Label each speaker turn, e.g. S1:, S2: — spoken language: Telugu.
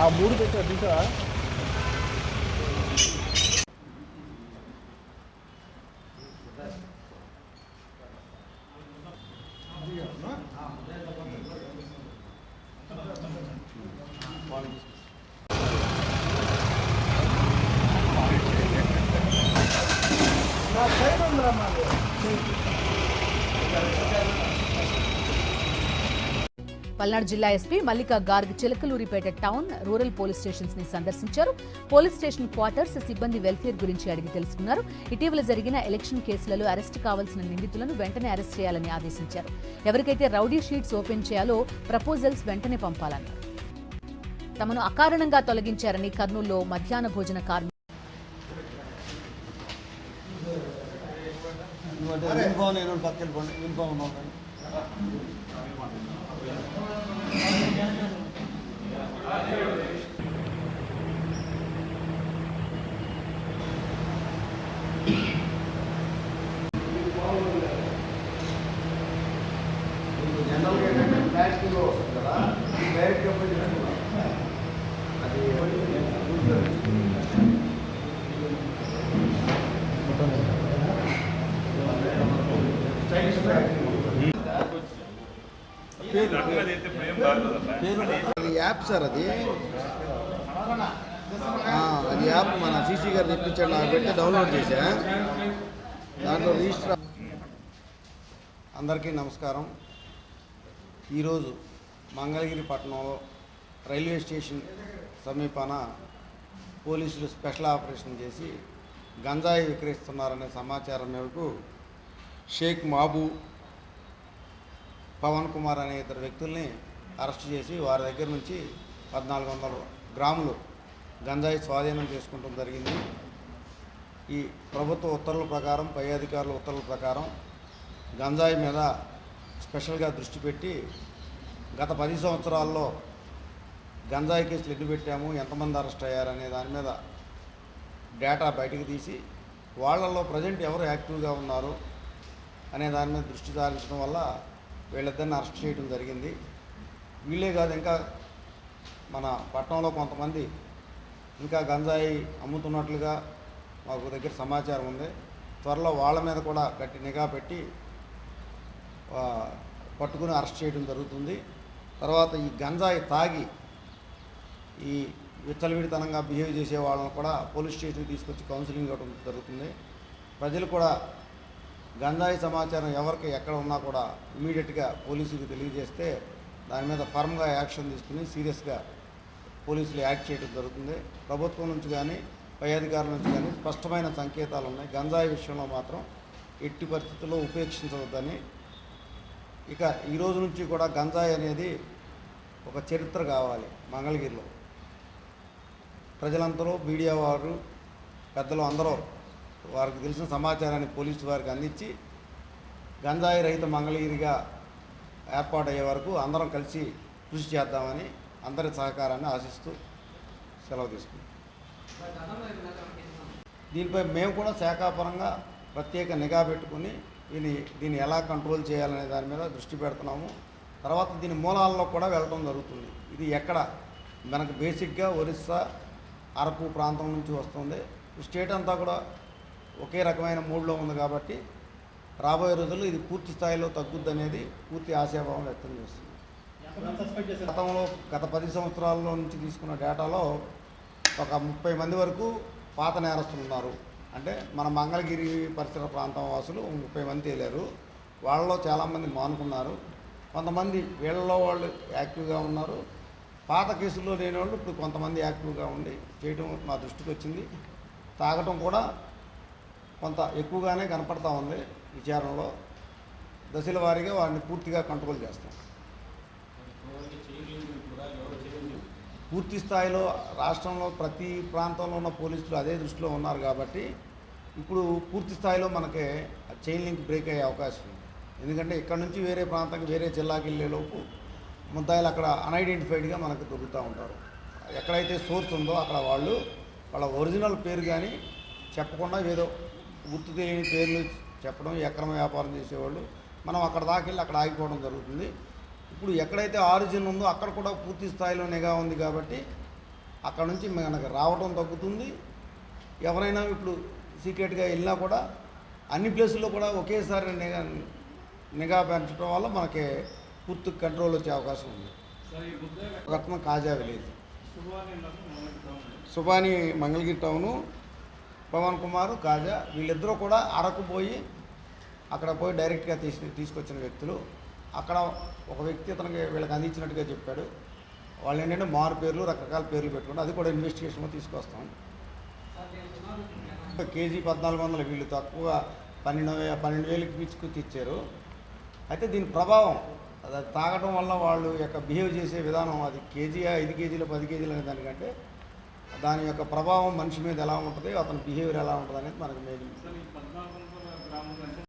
S1: ಆ ಮೂರು ಬೇಕು ಅಧಿಕ ಸೈಡ್ ಅಂದ್ರೆ ಮಾಡಿ
S2: పల్నాడు జిల్లా SP Mallika Garg Chilakaluripet town rural police స్టేషన్స్ని సందర్శించారు. పోలీస్ స్టేషన్ క్వార్టర్స్ సిబ్బంది వెల్ఫేర్ గురించి అడిగి తెలుసుకున్నారు. ఇటీవల జరిగిన ఎలక్షన్ కేసులలో అరెస్ట్ కావాల్సిన నిందితులను వెంటనే అరెస్ట్ చేయాలని ఆదేశించారు. ఎవరికైతే రౌడీ షీట్స్ ఓపెన్ చేయాలో ప్రపోజల్స్ వెంటనే పంపాలన్నారు. తమను అకారణంగా తొలగించారని కర్నూలులో మధ్యాహ్న భోజన కార్మి
S3: యూనిఫామ్ నేను పక్కన యూనిఫామ్ ఉన్నాను జనరల్గా ఏంటంటే ప్లాస్టిక్లో వస్తుంది కదా ఇది డైరెక్ట్గా పోయి తీసుకున్నాం. అది అది యాప్ సార్ అది. అది యాప్ మన సీసీ గారు తెప్పించాడు నాకు పెట్టి డౌన్లోడ్ చేశా. దాంట్లో రిజిస్టర్ అందరికీ నమస్కారం. ఈరోజు మంగళగిరి పట్టణంలో రైల్వే స్టేషన్ సమీపాన పోలీసులు స్పెషల్ ఆపరేషన్ చేసి గంజాయి విక్రయిస్తున్నారనే సమాచారం మేరకు షేక్ మాబు పవన్ కుమార్ అనే ఇద్దరు వ్యక్తుల్ని అరెస్ట్ చేసి వారి దగ్గర నుంచి పద్నాలుగు వందల గ్రాములు గంజాయి స్వాధీనం చేసుకోవడం జరిగింది. ఈ ప్రభుత్వ ఉత్తర్వుల ప్రకారం పై అధికారుల ఉత్తర్వుల ప్రకారం గంజాయి మీద స్పెషల్గా దృష్టి పెట్టి గత పది సంవత్సరాల్లో గంజాయి కేసులు ఎన్ని పెట్టాము ఎంతమంది అరెస్ట్ అయ్యారనే దాని మీద డేటా బయటకు తీసి వాళ్ళల్లో ప్రజెంట్ ఎవరు యాక్టివ్గా ఉన్నారు అనే దాని మీద దృష్టి సారించడం వల్ల వీళ్ళిద్దరిని అరెస్ట్ చేయడం జరిగింది. వీళ్ళే కాదు ఇంకా మన పట్టణంలో కొంతమంది ఇంకా గంజాయి అమ్ముతున్నట్లుగా మాకు దగ్గర సమాచారం ఉంది. త్వరలో వాళ్ళ మీద కూడా గట్టి నిఘా పెట్టి పట్టుకుని అరెస్ట్ చేయడం జరుగుతుంది. తర్వాత ఈ గంజాయి తాగి ఈ విచ్చలవిడితనంగా బిహేవ్ చేసే వాళ్ళని కూడా పోలీస్ స్టేషన్కి తీసుకొచ్చి కౌన్సిలింగ్ ఇవ్వడం జరుగుతుంది. ప్రజలు కూడా గంజాయి సమాచారం ఎవరికి ఎక్కడ ఉన్నా కూడా ఇమీడియట్గా పోలీసులకు తెలియజేస్తే దాని మీద ఫర్మ్గా యాక్షన్ తీసుకుని సీరియస్గా పోలీసులు యాక్ట్ చేయడం జరుగుతుంది. ప్రభుత్వం నుంచి కానీ పై అధికారుల నుంచి కానీ స్పష్టమైన సంకేతాలు ఉన్నాయి. గంజాయి విషయంలో మాత్రం ఎట్టి పరిస్థితుల్లో ఉపేక్షించవద్దని. ఇక ఈ రోజు నుంచి కూడా గంజాయి అనేది ఒక చరిత్ర కావాలి మంగళగిరిలో. ప్రజలందరూ మీడియా వారు పెద్దలు అందరూ వారికి తెలిసిన సమాచారాన్ని పోలీసు వారికి అందించి గంజాయి రహిత మంగళగిరిగా ఏర్పాటయ్యే వరకు అందరం కలిసి కృషి చేద్దామని అందరి సహకారాన్ని ఆశిస్తూ సెలవు తీసుకుంటాం దీనిపై మేము కూడా శాఖాపరంగా ప్రత్యేక నిఘా పెట్టుకుని దీని దీన్ని ఎలా కంట్రోల్ చేయాలనే దాని మీద దృష్టి పెడుతున్నాము. తర్వాత దీని మూలాల్లో కూడా వెళ్ళడం జరుగుతుంది. ఇది ఎక్కడ? మనకు బేసిక్గా ఒరిస్సా అరకు ప్రాంతం నుంచి వస్తుంది. స్టేట్ అంతా కూడా ఒకే రకమైన మూడ్లో ఉంది కాబట్టి రాబోయే రోజుల్లో ఇది పూర్తి స్థాయిలో తగ్గుద్ది అనేది పూర్తి ఆశాభావం వ్యక్తం చేస్తుంది. గతంలో గత పది సంవత్సరాల్లో నుంచి తీసుకున్న డేటాలో ఒక ముప్పై మంది వరకు పాత నేరస్తులు ఉన్నారు. అంటే మన మంగళగిరి పరిసర ప్రాంతం వాసులు ముప్పై మంది తేలారు. వాళ్ళలో చాలామంది మానుకున్నారు. కొంతమంది వీళ్ళలో వాళ్ళు యాక్టివ్గా ఉన్నారు. పాత కేసుల్లో లేని వాళ్ళు ఇప్పుడు కొంతమంది యాక్టివ్గా ఉండి చేయడం మా దృష్టికి వచ్చింది. తాగటం కూడా కొంత ఎక్కువగానే కనపడతా ఉంది విచారణలో. దశల వారీగా వారిని పూర్తిగా కంట్రోల్ చేస్తాం. పూర్తి స్థాయిలో రాష్ట్రంలో ప్రతి ప్రాంతంలో ఉన్న పోలీసులు అదే దృష్టిలో ఉన్నారు కాబట్టి ఇప్పుడు పూర్తి స్థాయిలో మనకి చైన్ లింక్ బ్రేక్ అయ్యే అవకాశం ఉంది. ఎందుకంటే ఇక్కడ నుంచి వేరే ప్రాంతానికి వేరే జిల్లాకి వెళ్ళేలోపు ముద్దాయిలు అక్కడ అన్ఐడెంటిఫైడ్గా మనకు దొరుకుతూ ఉంటారు. ఎక్కడైతే సోర్స్ ఉందో అక్కడ వాళ్ళు వాళ్ళ ఒరిజినల్ పేరు కానీ చెప్పకుండా ఏదో గుర్తు తెలియని పేర్లు చెప్పడం ఈ అక్రమ వ్యాపారం చేసేవాళ్ళు మనం అక్కడ దాకా వెళ్ళి అక్కడ ఆగిపోవడం జరుగుతుంది. ఇప్పుడు ఎక్కడైతే ఆరిజిన్ ఉందో అక్కడ కూడా పూర్తి స్థాయిలో నిఘా ఉంది కాబట్టి అక్కడ నుంచి మనకు రావడం తగ్గుతుంది. ఎవరైనా ఇప్పుడు సీక్రెట్గా వెళ్ళినా కూడా అన్ని ప్లేసుల్లో కూడా ఒకేసారి నిఘా నిఘా పెంచడం వల్ల మనకి పూర్తి కంట్రోల్ వచ్చే అవకాశం ఉంది. ఒక అతను కాజా విలేజ్. సుబాని మంగళగిరి టౌను. పవన్ కుమార్ కాజా వీళ్ళిద్దరూ కూడా అరకు పోయి అక్కడ పోయి డైరెక్ట్గా తీసి తీసుకొచ్చిన వ్యక్తులు. అక్కడ ఒక వ్యక్తి అతనికి వీళ్ళకి అందించినట్టుగా చెప్పాడు. వాళ్ళు ఏంటంటే మారు పేర్లు రకరకాల పేర్లు పెట్టుకుంటే అది కూడా ఇన్వెస్టిగేషన్లో తీసుకొస్తాం. కేజీ పద్నాలుగు వందలు వీళ్ళు తక్కువ పన్నెండు పన్నెండు వేలకి పిచ్చుకు తెచ్చారు. అయితే దీని ప్రభావం అది తాగడం వల్ల వాళ్ళు యొక్క బిహేవ్ చేసే విధానం అది కేజీ ఐదు కేజీలు పది కేజీలు అనే దానికంటే దాని యొక్క ప్రభావం మనిషి మీద ఎలా ఉంటుంది అతని బిహేవియర్ ఎలా ఉంటుంది అనేది మనకు మెయిన్